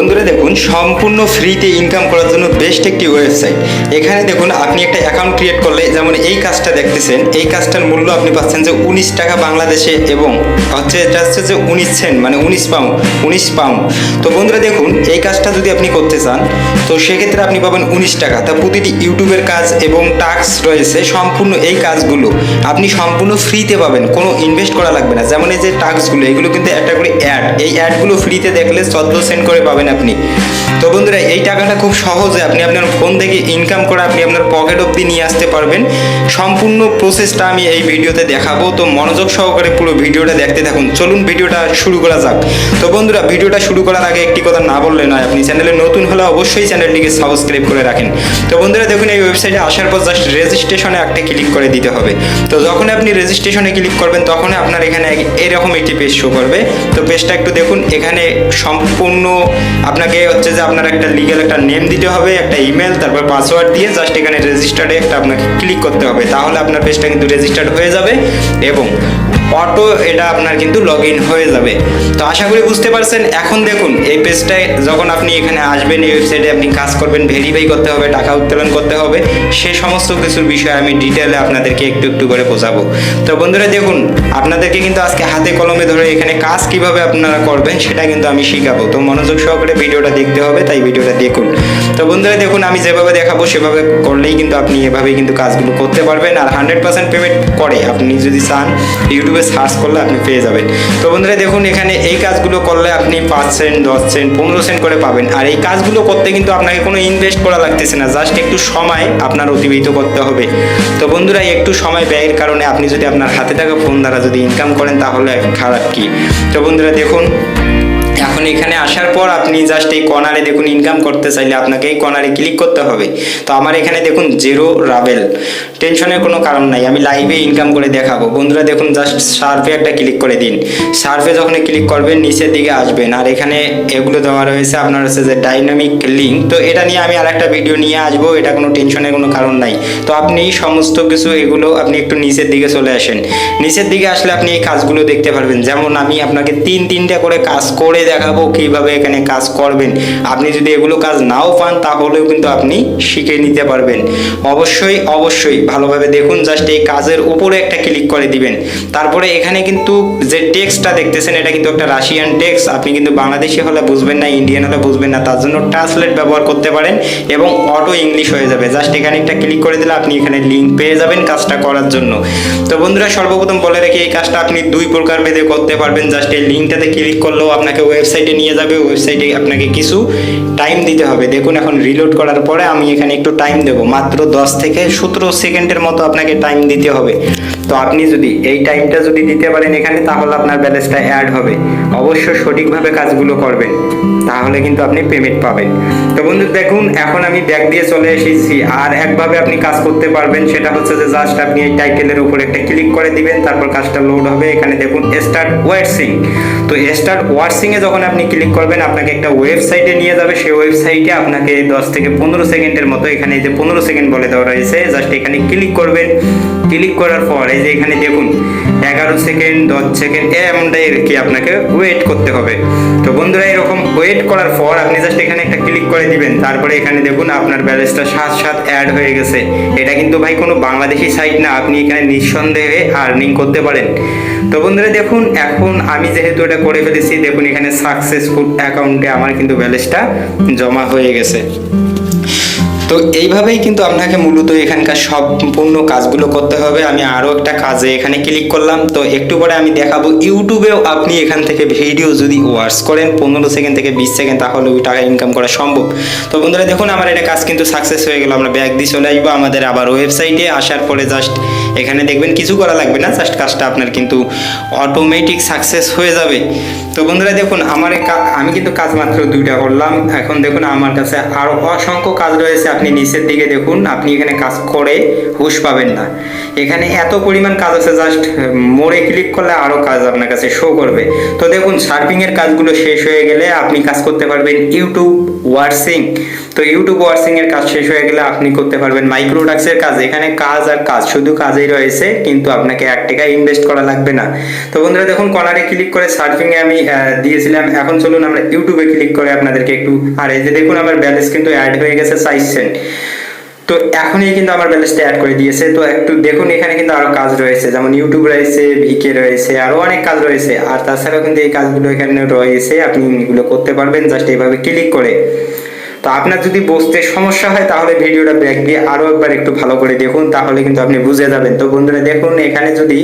বন্ধুরা দেখুন, সম্পূর্ণ ফ্রিতে ইনকাম করার জন্য বেস্ট একটি ওয়েবসাইট এখানে দেখুন, আপনি একটা অ্যাকাউন্ট ক্রিয়েট করলে, যেমন এই কাজটা দেখতেছেন, এই কাজটার মূল্য আপনি পাচ্ছেন যে উনিশ টাকা বাংলাদেশে এবং হচ্ছে এটা হচ্ছে যে উনিশ সেন্ট মানে উনিশ পাউন্ড উনিশ পাউন্ড তো বন্ধুরা দেখুন এই কাজটা যদি আপনি করতে চান, তো সেক্ষেত্রে আপনি পাবেন উনিশ টাকা। তা প্রতিটি ইউটিউবের কাজ এবং টাস্ক রয়েছে, সম্পূর্ণ এই কাজগুলো আপনি সম্পূর্ণ ফ্রিতে পাবেন, কোনো ইনভেস্ট করা লাগবে না। যেমন এই যে টাস্কগুলো, এগুলো কিন্তু একটা করে অ্যাড। এই অ্যাডগুলো ফ্রিতে দেখলে চোদ্দ সেন্ট করে পাবেন আপনি। তো বন্ধুরা, এই টাকাটা খুব সহজে আপনি আপনার ফোন থেকে ইনকাম করে আপনি আপনার পকেট অব্দি নিয়ে আসতে পারবেন। সম্পূর্ণ প্রসেসটা আমি এই ভিডিওতে দেখাবো। তো মনোযোগ সহকারে পুরো ভিডিওটা দেখতে থাকুন। চলুন ভিডিওটা শুরু করা যাক। তো বন্ধুরা, ভিডিওটা শুরু করার আগে একটি কথা না বললে নয়, আপনি চ্যানেলে নতুন হলে অবশ্যই চ্যানেলটিকে সাবস্ক্রাইব করে রাখেন। তো বন্ধুরা, দেখুন, এই ওয়েবসাইটে আসার পর জাস্ট রেজিস্ট্রেশনে একটা ক্লিক করে দিতে হবে। তো যখন আপনি রেজিস্ট্রেশনে ক্লিক করবেন তখন আপনার এখানে এরকম একটি পেজ শো করবে। তো পেজটা একটু দেখুন, এখানে সম্পূর্ণ আপনাকে হচ্ছে যে আপনার একটা লিগ্যাল একটা নেম দিতে হবে, একটা ইমেল তারপর পাসওয়ার্ড দিয়ে জাস্ট এখানে রেজিস্টার্ডে একটা আপনাকে ক্লিক করতে হবে। তাহলে আপনার পেজটা কিন্তু রেজিস্টার্ড হয়ে যাবে এবং অটো এটা আপনার কিন্তু লগ ইন হয়ে যাবে। তো আশা করি বুঝতে পারছেন। এখন দেখুন, এই পেজটায় যখন আপনি এখানে আসবেন, এই ওয়েবসাইটে আপনি কাজ করবেন ভেরিফাই করতে হবে, টাকা উত্তোলন করতে হবে, সে সমস্ত কিছুর বিষয়ে আমি ডিটেলে আপনাদেরকে একটু একটু করে বোঝাবো। তো বন্ধুরা, দেখুন, আপনাদেরকে কিন্তু আজকে হাতে কলমে ধরে এখানে কাজ কীভাবে আপনারা করবেন, সেটা কিন্তু আমি শিখাবো। তো মনোযোগ সহকারে ভিডিওটা দেখতে হবে। তাই ভিডিওটা দেখুন। তো বন্ধুরা, দেখুন, আমি যেভাবে দেখাবো, সেভাবে করলেই কিন্তু আপনি এভাবেই কিন্তু কাজগুলো করতে পারবেন আর হান্ড্রেড পার্সেন্ট পেমেন্ট করে। আপনি যদি চান ইউটিউবে সার্চ করলে আপনি পেয়ে যাবেন। তো বন্ধুরা, দেখুন, এখানে এই কাজগুলো করলে আপনি পাঁচ সেন্ট দশ সেন্ট পনেরো সেন্ট করে পাবেন। আর এই কাজগুলো করতে কিন্তু আপনাকে কোনো ইনভেস্ট করা লাগতেছে না। জাস্ট একটু সময় আপনার অতিবাহিত করতে হবে। তো বন্ধুরা একটু সময় ব্যয়ের কারণে আপনি যদি আপনার হাতে থাকা ফোন দ্বারা যদি ইনকাম করেন, তাহলে খারাপ কি? তো বন্ধুরা, দেখুন এখন এখানে আসার পর আপনি জাস্ট এই কর্নারে দেখুন ইনকাম করতে চাইলে আপনাকে এই কর্নারে ক্লিক করতে হবে। তো আমার এখানে দেখুন জিরো রাবেল টেনশনের কোনো কারণ নাই, আমি লাইভে ইনকাম করে দেখাবো। বন্ধুরা দেখুন জাস্ট সার্ভে একটা ক্লিক করে দিন। সার্ভে যখন ক্লিক করবেন, নিচের দিকে আসবেন। আর এখানে এগুলো দেওয়া রয়েছে আপনার হচ্ছে যে ডাইনামিক লিঙ্ক তো এটা নিয়ে আমি আরেকটা ভিডিও নিয়ে আসব, এটা কোনো টেনশনের কোনো কারণ নাই। তো আপনি সমস্ত কিছু এগুলো আপনি একটু নিচের দিকে চলে আসেন। নিচের দিকে আসলে আপনি এই কাজগুলো দেখতে পারবেন। যেমন আমি আপনাকে তিন তিনটা করে কাজ করে দেখাবো কীভাবে এখানে কাজ করবেন। আপনি যদি এগুলো কাজ নাও পান, তাহলেও কিন্তু আপনি শিখে নিতে পারবেন। অবশ্যই অবশ্যই ভালোভাবে দেখুন জাস্ট এই কাজের উপরে একটা ক্লিক করে দিবেন। তারপরে এখানে কিন্তু যে টেক্সটটা দেখতেছেন, এটা কিন্তু একটা রাশিয়ান টেক্সট আপনি কিন্তু বাংলাদেশি হলে বুঝবেন না ইন্ডিয়ান হলে বুঝবেন না, তার জন্য ট্রান্সলেট ব্যবহার করতে পারেন এবং অটো ইংলিশ হয়ে যাবে। জাস্ট এখানে একটা ক্লিক করে দিলে আপনি এখানে লিঙ্ক পেয়ে যাবেন কাজটা করার জন্য। তো বন্ধুরা, সর্বপ্রথম বলে রেখে, এই কাজটা আপনি দুই প্রকার ভেদে করতে পারবেন। জাস্ট এই লিঙ্কটাতে ক্লিক করলেও আপনাকে ওয়েবসাইটে নিয়ে যাবে ওয়েবসাইটে আপনাকে কিছু টাইম দিতে হবে। দেখুন, এখন রিলোড করার পরে আমি এখানে একটু টাইম দেবো। মাত্র দশ থেকে সতেরো সেকেন্ডের মতো আপনাকে টাইম দিতে হবে। তো আপনি যদি এই টাইমটা যদি দিতে পারেন এখানে, তাহলে আপনার ব্যালেন্সটা অ্যাড হবে। অবশ্য সঠিকভাবে কাজগুলো করবেন, তাহলে কিন্তু আপনি পেমেন্ট পাবেন। তো বন্ধু, দেখুন, এখন আমি ব্যাগ দিয়ে চলে এসেছি। আর একভাবে আপনি কাজ করতে পারবেন, সেটা হচ্ছে যে জাস্ট আপনি এই টাইটেলের উপর একটা ক্লিক করে দিবেন, তারপর কাজটা লোড হবে। এখানে দেখুন স্টার্ট ওয়ার্সিং তো স্টার্ট ওয়ার্সিং এ যখন আপনি ক্লিক করবেন, আপনাকে একটা ওয়েবসাইটে নিয়ে যাবে। সেই ওয়েবসাইটে আপনাকে দশ থেকে পনেরো সেকেন্ডের মতো, এখানে যে পনেরো সেকেন্ড বলে দেওয়া রয়েছে জাস্ট এখানে ক্লিক করবেন। ক্লিক করার পর এই যে এখানে দেখুন, এগারো সেকেন্ড দশ সেকেন্ড এমনটাই আর কি আপনাকে ওয়েট করতে হবে। তো বন্ধুরা, এরকম ওয়েট করার পর আপনি জাস্ট এখানে একটা ক্লিক করে দিবেন, তারপরে এখানে দেখুন আপনার ব্যালেন্সটা সাত সাত অ্যাড হয়ে গেছে। এটা কিন্তু ভাই কোনো বাংলাদেশি সাইট না, আপনি এখানে নিঃসন্দেহে আর্নিং করতে পারেন। তো বন্ধুরা, দেখুন, এখন আমি যেহেতু এটা করে ফেলেছি, দেখুন এখানে সাকসেসফুল অ্যাকাউন্টে আমার কিন্তু ব্যালেন্সটা জমা হয়ে গেছে। তো এইভাবেই কিন্তু আপনাকে মূলত এখানকার সম্পূর্ণ কাজগুলো করতে হবে। আমি আরও একটা কাজে এখানে ক্লিক করলাম। তো একটু পরে আমি দেখাবো ইউটিউবেও আপনি এখান থেকে ভিডিও যদি ওয়ার্স করেন, পনেরো সেকেন্ড থেকে বিশ সেকেন্ড তাহলে ওই টাকা ইনকাম করা সম্ভব। তো বন্ধুরা, দেখুন, আমার এটা কাজ কিন্তু সাকসেস হয়ে গেল। আমরা ব্যাগ দিয়ে চলে আসব আমাদের আবার ওয়েবসাইটে আসার পরে জাস্ট এখানে দেখবেন কিছু করা লাগবে না জাস্ট কাজটা আপনার কিন্তু অটোমেটিক সাকসেস হয়ে যাবে। তো বন্ধুরা দেখুন, আমার আমি কিন্তু কাজ মাত্র দুইটা করলাম। এখন দেখুন, আমার কাছে আরও অসংখ্য কাজ রয়েছে। আপনি নিচের দিকে দেখুন, আপনি এখানে কাজ করে হুশ পাবেন না। এখানে এত পরিমাণ কাজ আছে জাস্ট মোড়ে ক্লিক করলে আরও কাজ আপনার কাছে শো করবে। তো দেখুন শার্পিংয়ের কাজগুলো শেষ হয়ে গেলে আপনি কাজ করতে পারবেন ইউটিউব ওয়ার্সিং তো ইউটিউব ওয়ার্সিং এর কাজ শেষ হয়ে গেলে আপনি করতে পারবেন মাইক্রোডাক্সের কাজ। এখানে কাজ আর কাজ, শুধু কাজে কাজেই রয়েছে, কিন্তু আপনাকে এক টাকা ইনভেস্ট করা লাগবে না। তো বন্ধুরা, দেখুন কর্নারে ক্লিক করে সার্ফিংয়ে আমি দিয়েছিলাম। এখন চলুন আমরা ইউটিউবে ক্লিক করে আপনাদেরকে একটু, আর এই যে দেখুন, আমার ব্যালেন্স কিন্তু অ্যাড হয়ে গেছে চাইজ সেন্ট তো এখনই কিন্তু আমার ব্যালেন্সটা অ্যাড করে দিয়েছে। তো একটু দেখুন, এখানে কিন্তু আরও কাজ রয়েছে। যেমন ইউটিউব রয়েছে ভিকে রয়েছে, আরও অনেক কাজ রয়েছে। আর তাছাড়াও কিন্তু এই কাজগুলো এখানে রয়েছে। আপনি এগুলো করতে পারবেন। জাস্ট এইভাবে ক্লিক করে। তো আপনার যদি বুঝতে সমস্যা হয়, তাহলে ভিডিওটা ব্যাক দিয়ে আরও একবার একটু ভালো করে দেখুন, তাহলে কিন্তু আপনি বুঝে যাবেন। তো বন্ধুরা, দেখুন, এখানে যদি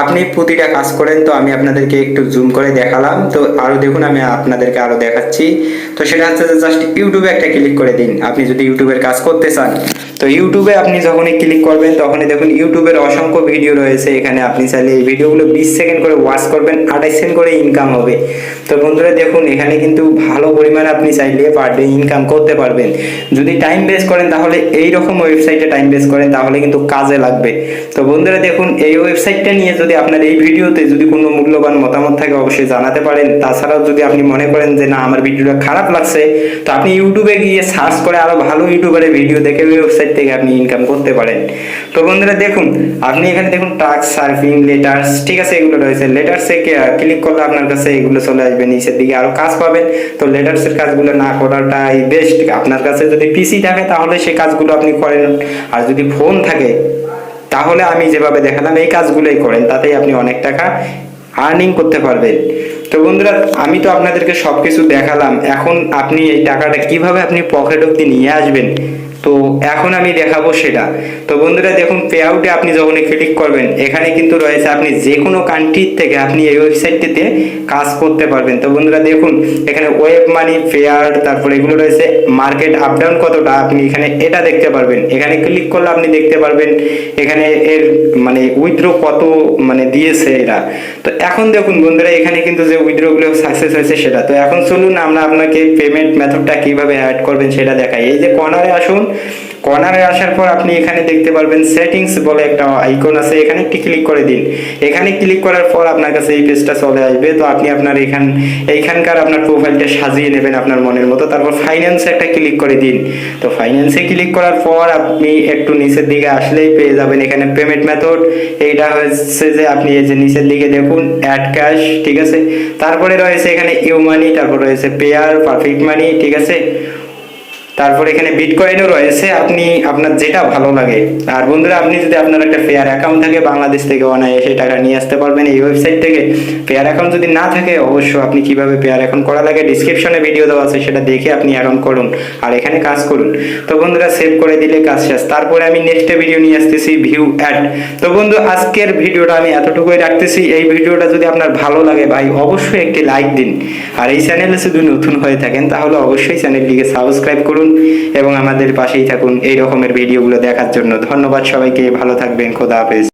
আপনি প্রতিটা কাজ করেন, তো আমি আপনাদেরকে একটু জুম করে দেখালাম। তো আরও দেখুন, আমি আপনাদেরকে আরও দেখাচ্ছি। তো সেটা হচ্ছে যে জাস্ট ইউটিউবে একটা ক্লিক করে দিন। আপনি যদি ইউটিউবের কাজ করতে চান, তো ইউটিউবে আপনি যখনই ক্লিক করবেন, তখনই দেখুন ইউটিউবের অসংখ্য ভিডিও রয়েছে। এখানে আপনি চাইলে এই ভিডিওগুলো বিশ সেকেন্ড করে ওয়াচ করবেন আঠাইশ সেকেন্ড করে ইনকাম হবে। তো বন্ধুরা, দেখুন, এখানে কিন্তু ভালো পরিমাণে আপনি চাইলে পার ডে ইনকাম করতে পারবেন। যদি টাইম বেস্ট করেন, তাহলে এই রকম ওয়েবসাইটে টাইম বেস্ট করেন, তাহলে কিন্তু কাজে লাগবে। তো বন্ধুরা, দেখুন, এই ওয়েবসাইটটা নিয়ে যদি আপনার এই ভিডিওতে যদি কোনো মূল্যবান মতামত থাকে, অবশ্যই জানাতে পারেন। তাছাড়াও যদি আপনি মনে করেন যে, না, আমার ভিডিওটা খারাপ লাগছে, তো আপনি ইউটিউবে গিয়ে সার্চ করে আরও ভালো ইউটিউবারের ভিডিও দেখে ওই ওয়েবসাইট থেকে আপনি ইনকাম করতে পারেন। তো বন্ধুরা, দেখুন, আপনি এখানে দেখুন টাস্ক সার্ফিং লেটার্স ঠিক আছে, এগুলো রয়েছে। লেটার্সে ক্লিক করলে আপনার কাছে এগুলো চলে আসবে, নিচের দিকে আরও কাজ পাবেন। তো লেটার্সের কাজগুলো না করাটাই আপনার কাছে যদি পিসি থাকে, তাহলে সেই কাজগুলো আপনি করেন। আর যদি ফোন থাকে, তাহলে আমি যেভাবে দেখালাম, এই কাজগুলোই করেন। তাতেই আপনি অনেক টাকা আর্নিং করতে পারবেন। তো বন্ধুরা, আমি তো আপনাদেরকে সব কিছু দেখালাম। এখন আপনি এই টাকাটা কীভাবে আপনি পকেট অব্দি নিয়ে আসবেন? তো এখন আমি দেখাবো সেটা। তো বন্ধুরা, দেখুন পে আউটে আপনি যখন ক্লিক করবেন, এখানে কিন্তু রয়েছে আপনি যে কোনো কান্ট্রির থেকে আপনি এই ওয়েবসাইটটিতে কাজ করতে পারবেন। তো বন্ধুরা, দেখুন, এখানে ওয়েব মানি ফেয়ার তারপর এগুলো রয়েছে মার্কেট আপ ডাউন কতটা আপনি এখানে এটা দেখতে পারবেন। এখানে ক্লিক করলে আপনি দেখতে পারবেন, এখানে এর মানে উইথড্র কত মানে দিয়েছে এরা। তো এখন দেখুন বন্ধুরা, এখানে কিন্তু যে উইথড্রগুলো সাকসেস হয়েছে সেটা। তো এখন চলুন আমরা আপনাকে পেমেন্ট মেথডটা কীভাবে অ্যাড করবেন সেটা দেখাই। এই যে কর্নারে আসুন কর্নারে আসার পর আপনি এখানে দেখতে পারবেন সেটিংস বলে একটা আইকন আছে। এখানে একটি ক্লিক করে দিন। এখানে ক্লিক করার পর আপনার কাছে এই পেজটা চলে আসবে। তো আপনি আপনার এখান, এইখানকার আপনার প্রোফাইলটা সাজিয়ে নেবেন আপনার মনের মতো। তারপর ফাইন্যান্সে একটা ক্লিক করে দিন। তো ফাইন্যান্সে ক্লিক করার পর আপনি একটু নিচের দিকে আসলেই পেয়ে যাবেন এখানে পেমেন্ট মেথড এইটা হচ্ছে যে আপনি এই যে নিচের দিকে দেখুন অ্যাড ক্যাশ ঠিক আছে? তারপরে রয়েছে এখানে ইউ মানি তারপর রয়েছে পেয়ার পারফেক্ট মানি ঠিক আছে? তারপর এখানে বিটকয়েনও রয়েছে, আপনি আপনার যেটা ভালো লাগে। আর বন্ধুরা, আপনি যদি আপনার একটা ফেয়ার অ্যাকাউন্ট থাকে, বাংলাদেশ থেকে অনায়াসে টাকা নিয়ে আসতে পারবেন এই ওয়েবসাইট থেকে। ফেয়ার অ্যাকাউন্ট যদি না থাকে অবশ্য আপনি কীভাবে ফেয়ার অ্যাকাউন্ট করা লাগে ডিসক্রিপশনে ভিডিও দেওয়া আছে, সেটা দেখে আপনি অ্যাকাউন্ট করুন আর এখানে কাজ করুন। তো বন্ধুরা সেভ করে দিলে কাজ শেষ। তারপরে আমি নেক্সট ভিডিও নিয়ে আসতেছি ভিউ অ্যাড তো বন্ধু, আজকের ভিডিওটা আমি এতটুকুই রাখতেছি। এই ভিডিওটা যদি আপনার ভালো লাগে ভাই, অবশ্যই একটি লাইক দিন। আর এই চ্যানেলে যদি নতুন হয়ে থাকেন, তাহলে অবশ্যই চ্যানেলটিকে সাবস্ক্রাইব এবং আমাদের পাশেই থাকুন। এই রকমের ভিডিওগুলো দেখার জন্য ধন্যবাদ সবাইকে। ভালো থাকবেন। খোদা হাফেজ।